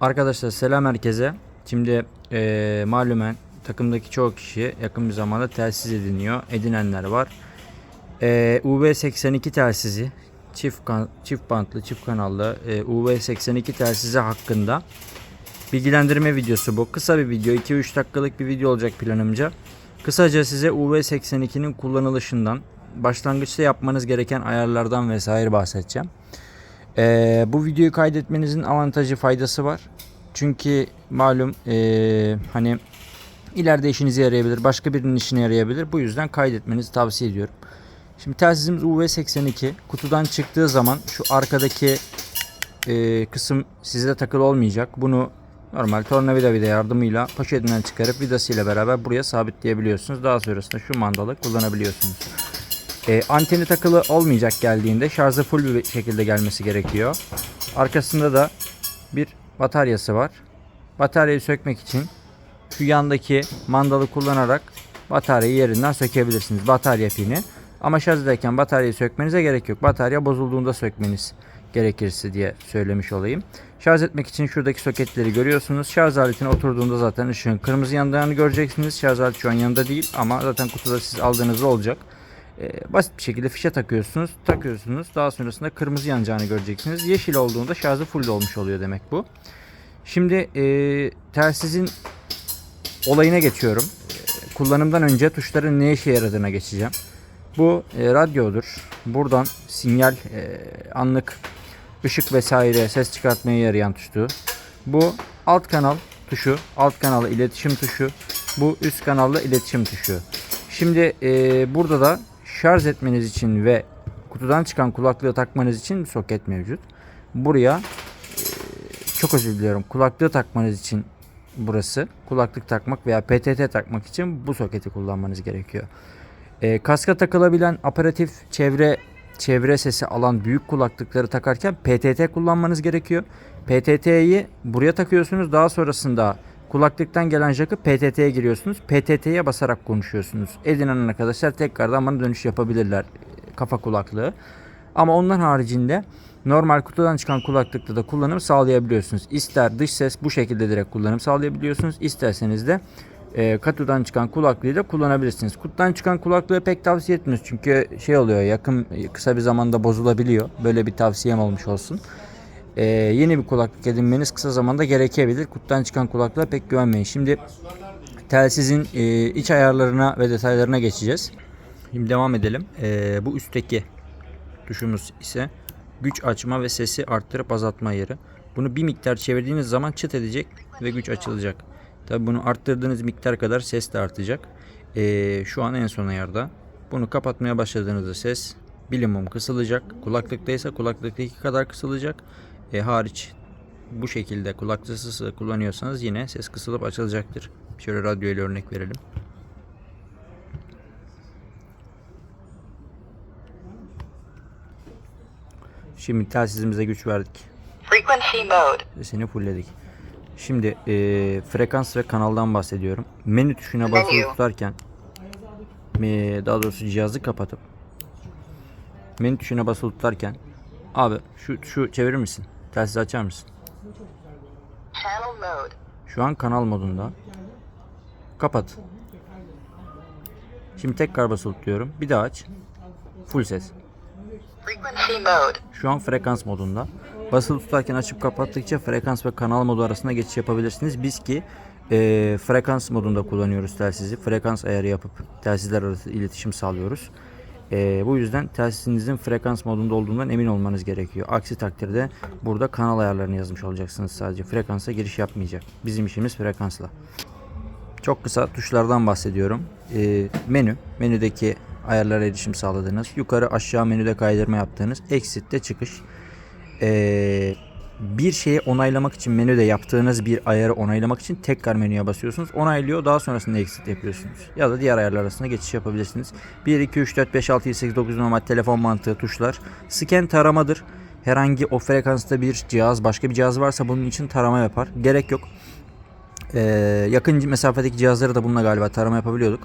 Arkadaşlar selam herkese. Şimdi eee malumen takımdaki çoğu kişi yakın bir zamanda telsiz ediniyor. Edinenler var. Eee UV82 telsizi çift kan, çift bantlı çift kanallı eee, UV82 telsizi hakkında bilgilendirme videosu bu. Kısa bir video 2-3 dakikalık bir video olacak planımca. Kısaca size UV82'nin kullanılışından başlangıçta yapmanız gereken ayarlardan vesaire bahsedeceğim. Ee, bu videoyu kaydetmenizin avantajı faydası var. Çünkü malum ee, hani ileride işinize yarayabilir, başka birinin işine yarayabilir. Bu yüzden kaydetmenizi tavsiye ediyorum. Şimdi telsizimiz UV82 kutudan çıktığı zaman şu arkadaki ee, kısım sizde takılı olmayacak. Bunu normal tornavida vida yardımıyla poşetinden çıkarıp vidasıyla beraber buraya sabitleyebiliyorsunuz. Daha sonrasında şu mandalı kullanabiliyorsunuz. E, anteni takılı olmayacak geldiğinde şarjı full bir şekilde gelmesi gerekiyor. Arkasında da bir bataryası var. Bataryayı sökmek için şu yandaki mandalı kullanarak bataryayı yerinden sökebilirsiniz. Batarya pini. Ama şarj ederken bataryayı sökmenize gerek yok. Batarya bozulduğunda sökmeniz gerekirse diye söylemiş olayım. Şarj etmek için şuradaki soketleri görüyorsunuz. Şarj aletine oturduğunda zaten ışığın kırmızı yandığını göreceksiniz. Şarj aleti şu an yanında değil ama zaten kutuda siz aldığınızda olacak. Ee, basit bir şekilde fişe takıyorsunuz. Takıyorsunuz. Daha sonrasında kırmızı yanacağını göreceksiniz. Yeşil olduğunda şarjı full olmuş oluyor demek bu. Şimdi e, telsizin olayına geçiyorum. E, Kullanımdan önce tuşların ne işe yaradığına geçeceğim. Bu e, radyodur. Buradan sinyal e, anlık ışık vesaire ses çıkartmaya yarayan tuştu. Bu alt kanal tuşu, alt kanalı iletişim tuşu. Bu üst kanallı iletişim tuşu. Şimdi e, burada da şarj etmeniz için ve kutudan çıkan kulaklığı takmanız için soket mevcut. Buraya e, çok özür diliyorum. Kulaklığı takmanız için burası. Kulaklık takmak veya PTT takmak için bu soketi kullanmanız gerekiyor. E, kaska takılabilen aparatif çevre çevre sesi alan büyük kulaklıkları takarken PTT kullanmanız gerekiyor. PTT'yi buraya takıyorsunuz. Daha sonrasında kulaklıktan gelen jack'ı PTT'ye giriyorsunuz. PTT'ye basarak konuşuyorsunuz. Edinen arkadaşlar tekrardan bana dönüş yapabilirler. e, Kafa kulaklığı. Ama ondan haricinde normal kutudan çıkan kulaklıkta da kullanım sağlayabiliyorsunuz. İster dış ses bu şekilde direkt kullanım sağlayabiliyorsunuz. İsterseniz de e, katudan çıkan kulaklığı da kullanabilirsiniz. Kutudan çıkan kulaklığı pek tavsiye etmiyoruz. Çünkü şey oluyor yakın kısa bir zamanda bozulabiliyor. Böyle bir tavsiyem olmuş olsun. E, yeni bir kulaklık edinmeniz kısa zamanda gerekebilir. Kutudan çıkan kulaklığa pek güvenmeyin. Şimdi telsizin e, iç ayarlarına ve detaylarına geçeceğiz. Şimdi devam edelim. E, bu üstteki tuşumuz ise güç açma ve sesi arttırıp azaltma ayarı. Bunu bir miktar çevirdiğiniz zaman çıt edecek ve güç açılacak. Tabi bunu arttırdığınız miktar kadar ses de artacak. Ee, şu an en son ayarda. Bunu kapatmaya başladığınızda ses bilimum kısılacak. Kulaklıktaysa kulaklıktaki kadar kısılacak. Ee, hariç bu şekilde kulaklıksız kullanıyorsanız yine ses kısılıp açılacaktır. Şöyle radyo ile örnek verelim. Şimdi telsizimize güç verdik. Frequency mode. Sesini fullledik. Şimdi eee, frekans ve kanaldan bahsediyorum. Menü tuşuna basılı tutarken me- daha doğrusu cihazı kapatıp menü tuşuna basılı tutarken abi şu şu çevirir misin? Telsizi açar mısın? Şu an kanal modunda. Kapat. Şimdi tekrar basılı tutuyorum. Bir daha aç. Full ses. Şu an frekans modunda. Basılı tutarken açıp kapattıkça frekans ve kanal modu arasında geçiş yapabilirsiniz. Biz ki e, frekans modunda kullanıyoruz telsizi. Frekans ayarı yapıp telsizler arası iletişim sağlıyoruz. E, bu yüzden telsizinizin frekans modunda olduğundan emin olmanız gerekiyor. Aksi takdirde burada kanal ayarlarını yazmış olacaksınız sadece. Frekansa giriş yapmayacak. Bizim işimiz frekansla. Çok kısa tuşlardan bahsediyorum. Ee, menü, menüdeki ayarlara erişim sağladığınız, yukarı aşağı menüde kaydırma yaptığınız, exitte çıkış. Ee, bir şeyi onaylamak için menüde yaptığınız bir ayarı onaylamak için tekrar menüye basıyorsunuz. Onaylıyor daha sonrasında exit yapıyorsunuz. Ya da diğer ayarlar arasında geçiş yapabilirsiniz. 1, 2, 3, 4, 5, 6, 7, 8, 9 normal telefon mantığı tuşlar. Scan taramadır. Herhangi o frekansta bir cihaz başka bir cihaz varsa bunun için tarama yapar. Gerek yok. Ee, yakın mesafedeki cihazları da bununla galiba tarama yapabiliyorduk.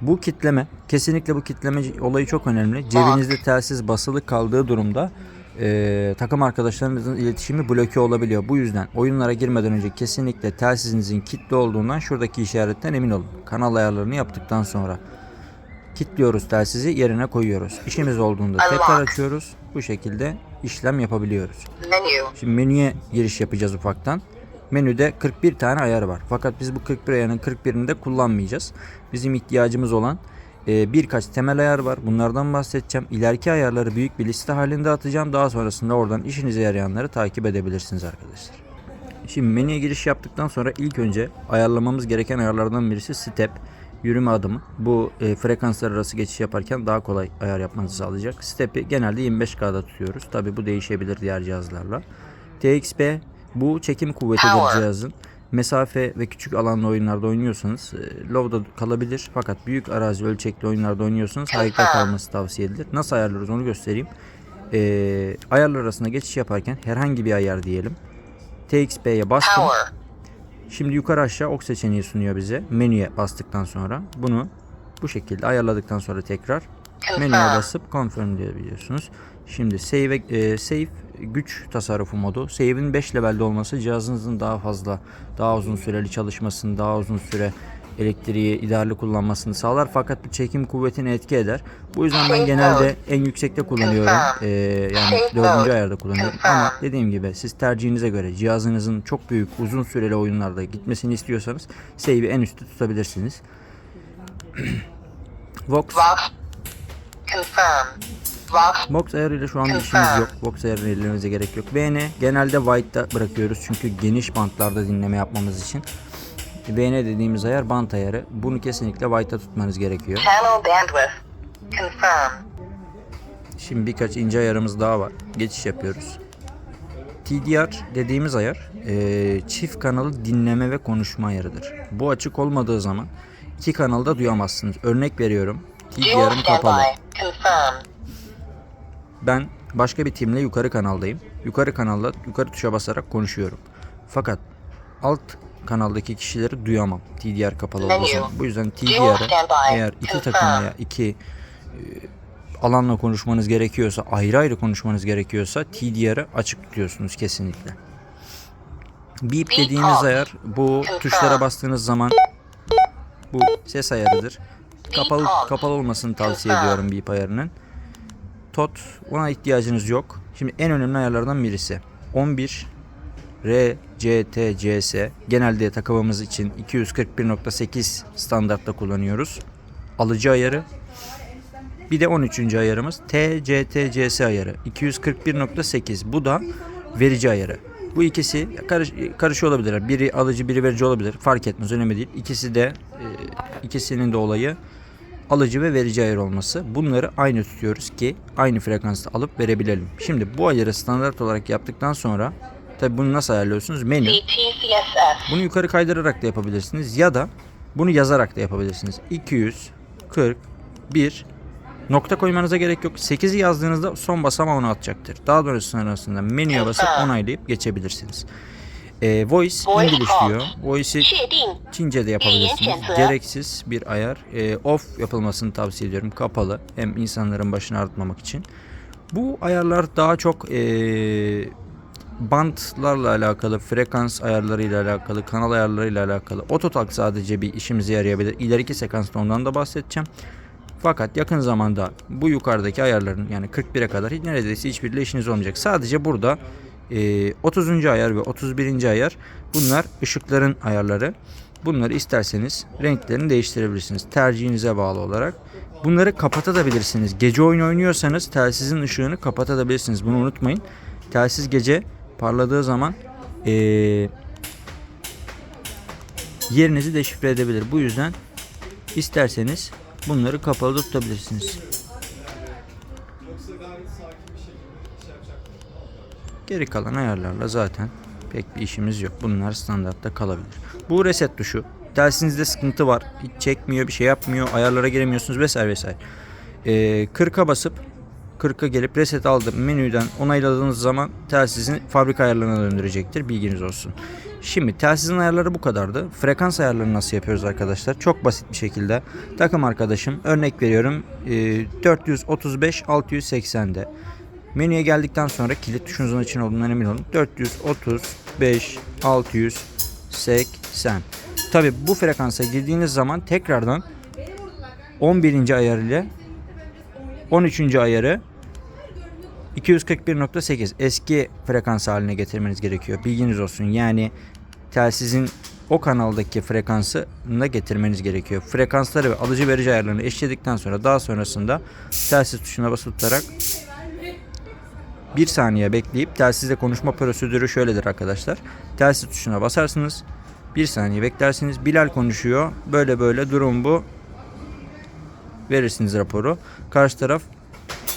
Bu kitleme, kesinlikle bu kitleme olayı çok önemli. Cebinizde telsiz basılı kaldığı durumda e, takım arkadaşlarınızın iletişimi bloke olabiliyor. Bu yüzden oyunlara girmeden önce kesinlikle telsizinizin kilitli olduğundan şuradaki işaretten emin olun. Kanal ayarlarını yaptıktan sonra kilitliyoruz telsizi yerine koyuyoruz. İşimiz olduğunda tekrar açıyoruz. Bu şekilde işlem yapabiliyoruz. Şimdi menüye giriş yapacağız ufaktan. Menüde 41 tane ayar var. Fakat biz bu 41 ayarın 41'ini de kullanmayacağız. Bizim ihtiyacımız olan e, birkaç temel ayar var. Bunlardan bahsedeceğim. İleriki ayarları büyük bir liste halinde atacağım. Daha sonrasında oradan işinize yarayanları takip edebilirsiniz arkadaşlar. Şimdi menüye giriş yaptıktan sonra ilk önce ayarlamamız gereken ayarlardan birisi step, yürüme adımı. Bu e, frekanslar arası geçiş yaparken daha kolay ayar yapmanızı sağlayacak. Step'i genelde 25K'da tutuyoruz. Tabi bu değişebilir diğer cihazlarla. TXP bu çekim kuvvetidir cihazın. Mesafe ve küçük alanlı oyunlarda oynuyorsanız e, low'da kalabilir. Fakat büyük arazi ölçekli oyunlarda oynuyorsanız high'da kalması tavsiye edilir. Nasıl ayarlarız onu göstereyim. E, ayarlar arasında geçiş yaparken herhangi bir ayar diyelim. TXP'ye bastım. Şimdi yukarı aşağı ok seçeneği sunuyor bize. Menüye bastıktan sonra bunu bu şekilde ayarladıktan sonra tekrar menüye basıp confirm diyebiliyorsunuz. Şimdi save, e, save güç tasarrufu modu. Save'in 5 levelde olması cihazınızın daha fazla, daha uzun süreli çalışmasını, daha uzun süre elektriği idareli kullanmasını sağlar. Fakat bu çekim kuvvetini etki eder. Bu yüzden ben genelde en yüksekte kullanıyorum. Ee, yani dördüncü ayarda kullanıyorum. Ama dediğim gibi siz tercihinize göre cihazınızın çok büyük uzun süreli oyunlarda gitmesini istiyorsanız save'i en üstte tutabilirsiniz. Vox. Confirm. Vox. Box ayarıyla şu anda işimiz yok. Box ayarını ellememize gerek yok. VN genelde white'da bırakıyoruz çünkü geniş bantlarda dinleme yapmamız için. VN dediğimiz ayar bant ayarı. Bunu kesinlikle white'da tutmanız gerekiyor. Channel bandwidth. Confirm. Şimdi birkaç ince ayarımız daha var. Geçiş yapıyoruz. TDR dediğimiz ayar eee, çift kanalı dinleme ve konuşma ayarıdır. Bu açık olmadığı zaman iki kanalda duyamazsınız. Örnek veriyorum. TDR'ım kapalı. Ben başka bir timle yukarı kanaldayım. Yukarı kanalda yukarı tuşa basarak konuşuyorum. Fakat alt kanaldaki kişileri duyamam. TDR kapalı olduğu zaman. Bu yüzden TDR'ı eğer iki Confirm. takım veya iki e, alanla konuşmanız gerekiyorsa, ayrı ayrı konuşmanız gerekiyorsa TDR'ı açık tutuyorsunuz kesinlikle. Beep dediğimiz call. ayar bu tuşlara bastığınız zaman bu ses ayarıdır. Kapalı kapalı olmasını tavsiye ediyorum beep ayarının. TOT ona ihtiyacınız yok. Şimdi en önemli ayarlardan birisi 11 RCTCS genelde takımımız için 241.8 standartta kullanıyoruz. Alıcı ayarı. Bir de 13. ayarımız TCTCS ayarı 241.8. Bu da verici ayarı. Bu ikisi karış, karışıyor olabilir. Biri alıcı, biri verici olabilir. Fark etmez, önemli değil. İkisi de e, ikisinin de olayı alıcı ve verici ayar olması. Bunları aynı tutuyoruz ki aynı frekansta alıp verebilelim. Şimdi bu ayarı standart olarak yaptıktan sonra tabi bunu nasıl ayarlıyorsunuz? Menü. Bunu yukarı kaydırarak da yapabilirsiniz ya da bunu yazarak da yapabilirsiniz. 241 nokta koymanıza gerek yok. 8'i yazdığınızda son basamağı onu atacaktır. Daha sonrasında menüye basıp onaylayıp geçebilirsiniz. Ee, voice İngiliz diyor. Voice'i Çince de yapabilirsiniz. Gereksiz bir ayar. Ee, off yapılmasını tavsiye ediyorum. Kapalı. Hem insanların başını ağrıtmamak için. Bu ayarlar daha çok ee, bantlarla alakalı, frekans ayarlarıyla alakalı, kanal ayarlarıyla alakalı. Ototalk sadece bir işimize yarayabilir. İleriki sekansta ondan da bahsedeceğim. Fakat yakın zamanda bu yukarıdaki ayarların yani 41'e kadar hiç neredeyse hiçbiriyle işiniz olmayacak. Sadece burada e, 30. ayar ve 31. ayar bunlar ışıkların ayarları. Bunları isterseniz renklerini değiştirebilirsiniz. Tercihinize bağlı olarak. Bunları kapatabilirsiniz. Gece oyun oynuyorsanız telsizin ışığını kapatabilirsiniz. Bunu unutmayın. Telsiz gece parladığı zaman e, yerinizi deşifre edebilir. Bu yüzden isterseniz bunları kapalı tutabilirsiniz. Geri kalan ayarlarla zaten pek bir işimiz yok. Bunlar standartta kalabilir. Bu reset tuşu. Telsinizde sıkıntı var. Hiç çekmiyor, bir şey yapmıyor. Ayarlara giremiyorsunuz vesaire vesaire. Ee, 40'a basıp 40'a gelip reset aldım menüden onayladığınız zaman telsizin fabrika ayarlarına döndürecektir. Bilginiz olsun. Şimdi telsizin ayarları bu kadardı. Frekans ayarlarını nasıl yapıyoruz arkadaşlar? Çok basit bir şekilde. Takım arkadaşım örnek veriyorum. e, 435 680'de. Menüye geldikten sonra kilit tuşunuzun açın olduğundan emin olun. 435 680. Tabi bu frekansa girdiğiniz zaman tekrardan 11. ayar ile 13. ayarı 241.8 eski frekans haline getirmeniz gerekiyor. Bilginiz olsun. Yani telsizin o kanaldaki frekansını getirmeniz gerekiyor. Frekansları ve alıcı verici ayarlarını eşledikten sonra daha sonrasında telsiz tuşuna basılı tutarak bir saniye bekleyip telsizle konuşma prosedürü şöyledir arkadaşlar. Telsiz tuşuna basarsınız. Bir saniye beklersiniz. Bilal konuşuyor. Böyle böyle durum bu. Verirsiniz raporu. Karşı taraf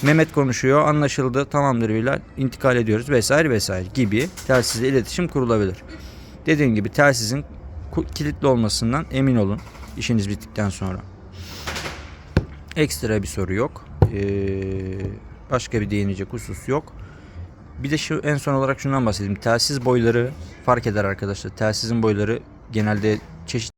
Mehmet konuşuyor. Anlaşıldı. Tamamdır Bilal. İntikal ediyoruz vesaire vesaire gibi telsizle iletişim kurulabilir. Dediğim gibi telsizin kilitli olmasından emin olun işiniz bittikten sonra. Ekstra bir soru yok. Ee, başka bir değinecek husus yok. Bir de şu en son olarak şundan bahsedeyim. Telsiz boyları fark eder arkadaşlar. Telsizin boyları genelde çeşitli